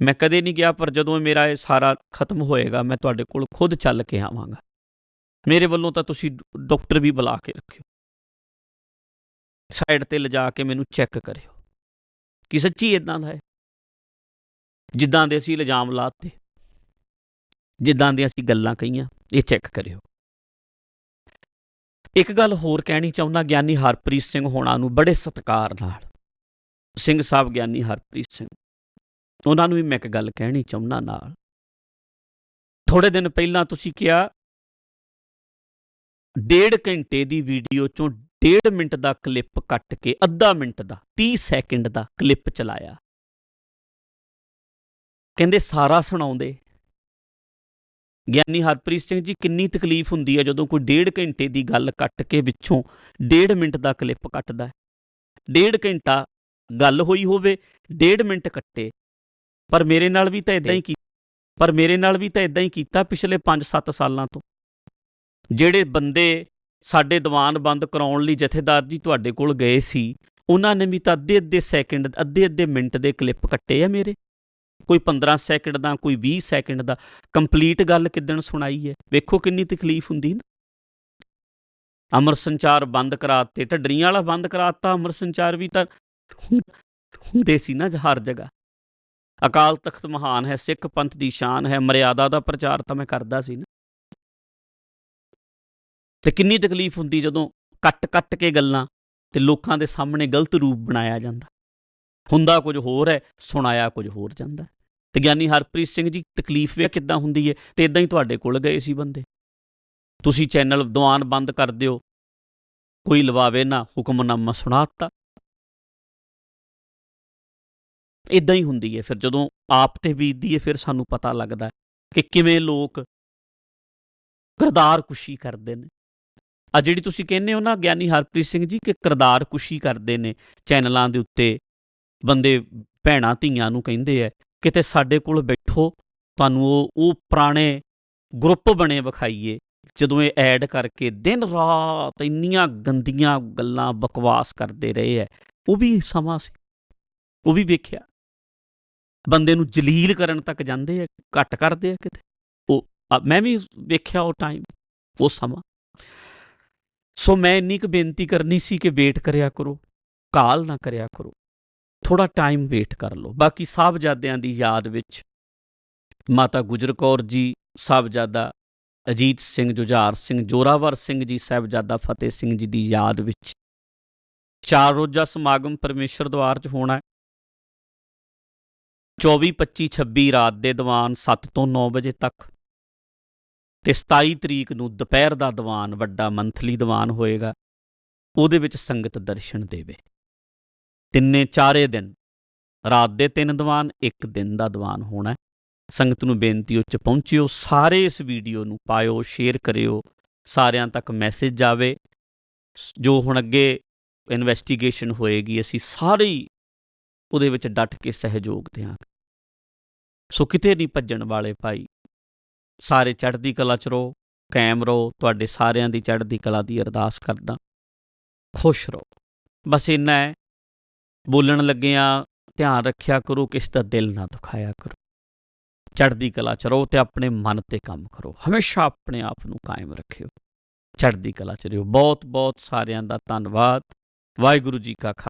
ਮੈਂ ਕਦੇ ਨਹੀਂ ਗਿਆ, ਪਰ ਜਦੋਂ ਮੇਰਾ ਇਹ ਸਾਰਾ ਖਤਮ ਹੋਏਗਾ, ਮੈਂ ਤੁਹਾਡੇ ਕੋਲ ਖੁਦ ਚੱਲ ਕੇ ਆਵਾਂਗਾ। ਮੇਰੇ ਵੱਲੋਂ ਤਾਂ ਤੁਸੀਂ ਡਾਕਟਰ ਵੀ ਬੁਲਾ ਕੇ ਰੱਖਿਓ। ਸਾਈਡ ਤੇ ਲਿਜਾ ਕੇ ਮੈਨੂੰ ਚੈੱਕ ਕਰਿਓ। ਕਿ ਸੱਚੀ ਇਦਾਂ ਦਾ ਹੈ? ਜਿੱਦਾਂ ਦੇ ਅਸੀਂ ਇਲਜ਼ਾਮ ਲਾਤੇ, ਜਿੱਦਾਂ ਦੀਆਂ ਅਸੀਂ ਗੱਲਾਂ ਕਹੀਆਂ, ਇਹ ਚੈੱਕ ਕਰਿਓ। ਇੱਕ ਗੱਲ ਹੋਰ ਕਹਿਣੀ ਚਾਹੁੰਦਾ, ਗਿਆਨੀ ਹਰਪ੍ਰੀਤ ਸਿੰਘ ਹੋਣਾ ਨੂੰ ਬੜੇ ਸਤਿਕਾਰ ਨਾਲ। ਸਿੰਘ ਸਾਹਿਬ ਗਿਆਨੀ ਹਰਪ੍ਰੀਤ ਸਿੰਘ। ਉਹਨਾਂ ਨੂੰ ਵੀ ਮੈਂ ਇੱਕ ਗੱਲ ਕਹਿਣੀ ਚਾਹੁੰਦਾ ਨਾਲ। ਥੋੜੇ ਦਿਨ ਪਹਿਲਾਂ ਤੁਸੀਂ ਕਿਹਾ, ਡੇਢ ਘੰਟੇ ਦੀ ਵੀਡੀਓ ਚੋਂ ਡੇਢ ਮਿੰਟ ਦਾ ਕਲਿੱਪ ਕੱਟ ਕੇ ਅੱਧਾ ਮਿੰਟ ਦਾ 30 ਸੈਕਿੰਡ ਦਾ ਕਲਿੱਪ ਚਲਾਇਆ। ਕਹਿੰਦੇ ਸਾਰਾ ਸੁਣਾਉਂਦੇ। ਗਿਆਨੀ ਹਰਪ੍ਰੀਤ ਸਿੰਘ ਜੀ, ਕਿੰਨੀ ਤਕਲੀਫ ਹੁੰਦੀ ਹੈ ਜਦੋਂ ਕੋਈ ਡੇਢ ਘੰਟੇ ਦੀ ਗੱਲ ਕੱਟ ਕੇ ਵਿੱਚੋਂ ਡੇਢ ਮਿੰਟ ਦਾ ਕਲਿੱਪ ਕੱਟਦਾ ਹੈ। ਡੇਢ ਘੰਟਾ ਗੱਲ ਹੋਈ ਹੋਵੇ, ਡੇਢ ਮਿੰਟ ਕੱਟੇ ਪਰ ਮੇਰੇ ਨਾਲ ਵੀ ਤਾਂ ਇਦਾਂ ਹੀ ਕੀਤਾ ਪਰ ਮੇਰੇ ਨਾਲ ਵੀ ਤਾਂ ਇਦਾਂ ਹੀ ਕੀਤਾ ਪਿਛਲੇ 5-7 ਸਾਲਾਂ ਤੋਂ। ਜਿਹੜੇ ਬੰਦੇ ਸਾਡੇ ਦੀਵਾਨ ਬੰਦ ਕਰਾਉਣ ਲਈ ਜਥੇਦਾਰ ਜੀ ਤੁਹਾਡੇ ਕੋਲ ਗਏ ਸੀ ਉਹਨਾਂ ਨੇ ਵੀ ਤਾਂ ਅੱਧੇ ਅੱਧੇ ਸੈਕਿੰਡ ਅੱਧੇ ਅੱਧੇ ਮਿੰਟ ਦੇ ਕਲਿੱਪ ਕੱਟੇ ਆ ਮੇਰੇ। ਕੋਈ 15 ਸੈਕਿੰਡ ਦਾ ਕੋਈ 20 ਸੈਕਿੰਡ ਦਾ। ਕੰਪਲੀਟ ਗੱਲ ਕਿਦਣ ਸੁਣਾਈ ਹੈ ਵੇਖੋ ਕਿੰਨੀ ਤਕਲੀਫ ਹੁੰਦੀ ਨਾ। ਅਮਰ ਸੰਚਾਰ ਬੰਦ ਕਰਾਤੇ ਢੱਡਰੀਆਂ ਵਾਲਾ ਬੰਦ ਕਰਾਤਾ ਅਮਰ ਸੰਚਾਰ ਵੀ ਤਾਂ ਹੁੰਦੇ ਸੀ ਨਾ ਹਰ ਜਗ੍ਹਾ। ਅਕਾਲ ਤਖਤ ਮਹਾਨ ਹੈ, ਸਿੱਖ ਪੰਥ ਦੀ ਸ਼ਾਨ ਹੈ, ਮਰਿਆਦਾ ਦਾ ਪ੍ਰਚਾਰ ਤਾਂ ਮੈਂ ਕਰਦਾ ਸੀ ਨਾ। ਤੇ ਕਿੰਨੀ ਤਕਲੀਫ ਹੁੰਦੀ ਜਦੋਂ ਕੱਟ-ਕੱਟ ਕੇ ਗੱਲਾਂ ਤੇ ਲੋਕਾਂ ਦੇ ਸਾਹਮਣੇ ਗਲਤ ਰੂਪ ਬਣਾਇਆ ਜਾਂਦਾ। ਹੁੰਦਾ ਕੁਝ ਹੋਰ ਹੈ, ਸੁਣਾਇਆ ਕੁਝ ਹੋਰ ਜਾਂਦਾ। ਤੇ ਗਿਆਨੀ ਹਰਪ੍ਰੀਤ ਸਿੰਘ ਜੀ, ਤਕਲੀਫ ਵੇ ਕਿੱਦਾਂ ਹੁੰਦੀ ਹੈ ਤੇ ਇਦਾਂ ਹੀ ਤੁਹਾਡੇ ਕੋਲ ਗਏ ਸੀ ਬੰਦੇ। ਤੁਸੀਂ ਚੈਨਲ ਦੀਵਾਨ ਬੰਦ ਕਰ ਦਿਓ, ਕੋਈ ਲਵਾਵੇ ਨਾ ਹੁਕਮਨਾਮਾ ਸੁਣਾਤਾ ਇਦਾਂ ਹੀ ਹੁੰਦੀ ਹੈ ਫਿਰ ਜਦੋਂ ਆਪ ਤੇ ਬੀਤਦੀ ਹੈ ਫਿਰ ਸਾਨੂੰ ਪਤਾ ਲੱਗਦਾ ਕਿ ਕਿਵੇਂ ਲੋਕ ਕਰਦਾਰ ਕੁਸ਼ੀ ਕਰਦੇ ਨੇ। ਆ ਜਿਹੜੀ ਤੁਸੀਂ ਕਹਿੰਦੇ ਹੋ ਨਾ ਗਿਆਨੀ ਹਰਪ੍ਰੀਤ ਸਿੰਘ ਜੀ, ਕਿ ਕਰਦਾਰ ਕੁਸ਼ੀ ਕਰਦੇ ਨੇ, ਚੈਨਲਾਂ ਦੇ ਉੱਤੇ ਬੰਦੇ ਭੈਣਾਂ ਧੀਆਂ ਨੂੰ ਕਹਿੰਦੇ ਐ ਕਿਤੇ ਸਾਡੇ ਕੋਲ ਬੈਠੋ, ਤੁਹਾਨੂੰ ਉਹ ਉਹ ਪੁਰਾਣੇ ਗਰੁੱਪ ਬਣੇ ਵਿਖਾਈਏ, ਜਦੋਂ ਇਹ ਐਡ ਕਰਕੇ ਦਿਨ ਰਾਤ ਇੰਨੀਆਂ ਗੰਦੀਆਂ ਗੱਲਾਂ ਬਕਵਾਸ ਕਰਦੇ ਰਹੇ ਐ ਉਹ ਵੀ ਸਮਾਂ ਸੀ, ਉਹ ਵੀ ਵੇਖਿਆ। ਬੰਦੇ ਨੂੰ ਜਲੀਲ ਕਰਨ ਤੱਕ ਜਾਂਦੇ ਐ ਘੱਟ ਕਰਦੇ ਆ ਕਿਤੇ? ਉਹ ਮੈਂ ਵੀ ਵੇਖਿਆ ਉਹ ਟਾਈਮ ਉਹ ਸਮਾਂ। ਸੋ ਮੈਂ ਇੰਨੀ ਕੁ ਬੇਨਤੀ ਕਰਨੀ ਸੀ ਕਿ ਵੇਟ ਕਰਿਆ ਕਰੋ, ਕਾਲ ਨਾ ਕਰਿਆ ਕਰੋ। ਥੋੜਾ ਟਾਈਮ ਵੇਟ ਕਰ ਲਓ। ਬਾਕੀ ਸਾਹਿਬਜ਼ਾਦਿਆਂ ਦੀ ਯਾਦ ਵਿੱਚ ਮਾਤਾ ਗੁਜਰ ਕੌਰ ਜੀ, ਸਾਹਿਬਜ਼ਾਦਾ ਅਜੀਤ ਸਿੰਘ ਜੁਝਾਰ ਸਿੰਘ, ਜੋਰਾਵਰ ਸਿੰਘ ਜੀ, ਸਾਹਿਬਜ਼ਾਦਾ ਫਤਿਹ ਸਿੰਘ ਜੀ ਦੀ ਯਾਦ ਵਿੱਚ ਚਾਰ ਰੋਜ਼ਾ ਸਮਾਗਮ ਪਰਮੇਸ਼ਰ ਦਵਾਰ 'ਚ ਹੋਣਾ ਹੈ। 24 25 26 ਰਾਤ ਦੇ ਦੀਵਾਨ 7 ਤੋਂ 9 ਵਜੇ ਤੱਕ ਤੇ 27 ਤਰੀਕ ਨੂੰ ਦੁਪਹਿਰ ਦਾ ਦੀਵਾਨ ਵੱਡਾ ਮੰਥਲੀ ਦੀਵਾਨ ਹੋਏਗਾ, ਉਹਦੇ ਵਿੱਚ ਸੰਗਤ ਦਰਸ਼ਨ ਦੇਵੇ। ਤਿੰਨੇ ਚਾਰੇ ਦਿਨ, ਰਾਤ ਦੇ ਤਿੰਨ ਦੀਵਾਨ, ਇੱਕ ਦਿਨ ਦਾ ਦੀਵਾਨ ਹੋਣਾ ਸੰਗਤ ਨੂੰ ਬੇਨਤੀ ਉੱਚ ਪਹੁੰਚਿਓ, ਸਾਰੇ ਇਸ ਵੀਡੀਓ ਨੂੰ ਪਾਇਓ, ਸ਼ੇਅਰ ਕਰਿਓ, ਸਾਰਿਆਂ ਤੱਕ ਮੈਸੇਜ ਜਾਵੇ। ਜੋ ਹੁਣ ਅੱਗੇ ਇਨਵੈਸਟੀਗੇਸ਼ਨ ਹੋਏਗੀ, ਅਸੀਂ ਸਾਰੇ ਹੀ ਉਹਦੇ ਵਿੱਚ ਡਟ ਕੇ ਸਹਿਯੋਗ ਦਿਆਂਗੇ। ਸੋ ਕਿਤੇ ਨਹੀਂ ਭੱਜਣ ਵਾਲੇ ਭਾਈ। ਸਾਰੇ ਚੜ੍ਹਦੀ ਕਲਾ ਚ ਰਹੋ, ਕਾਇਮ ਰਹੋ, ਤੁਹਾਡੇ ਸਾਰਿਆਂ ਦੀ ਚੜ੍ਹਦੀ ਕਲਾ ਦੀ ਅਰਦਾਸ ਕਰਦਾ। ਖੁਸ਼ ਰਹੋ। ਬਸ ਇੰਨਾ ਹੈ, ਬੋਲਣ ਲੱਗਿਆਂ ਧਿਆਨ ਰੱਖਿਆ ਕਰੋ, ਕਿਸ ਦਾ ਦਿਲ ਨਾ ਦੁਖਾਇਆ ਕਰੋ। ਚੜ੍ਹਦੀ ਕਲਾ ਚ ਰਹੋ ਤੇ ਆਪਣੇ ਮਨ ਤੇ ਕੰਮ ਕਰੋ। ਹਮੇਸ਼ਾ ਆਪਣੇ ਆਪ ਨੂੰ ਕਾਇਮ ਰੱਖਿਓ। ਚੜ੍ਹਦੀ ਕਲਾ ਚ ਰਹੋ। ਬਹੁਤ ਬਹੁਤ ਸਾਰਿਆਂ ਦਾ ਧੰਨਵਾਦ। ਵਾਹਿਗੁਰੂ ਜੀ ਕਾ ਖਾਲਸਾ।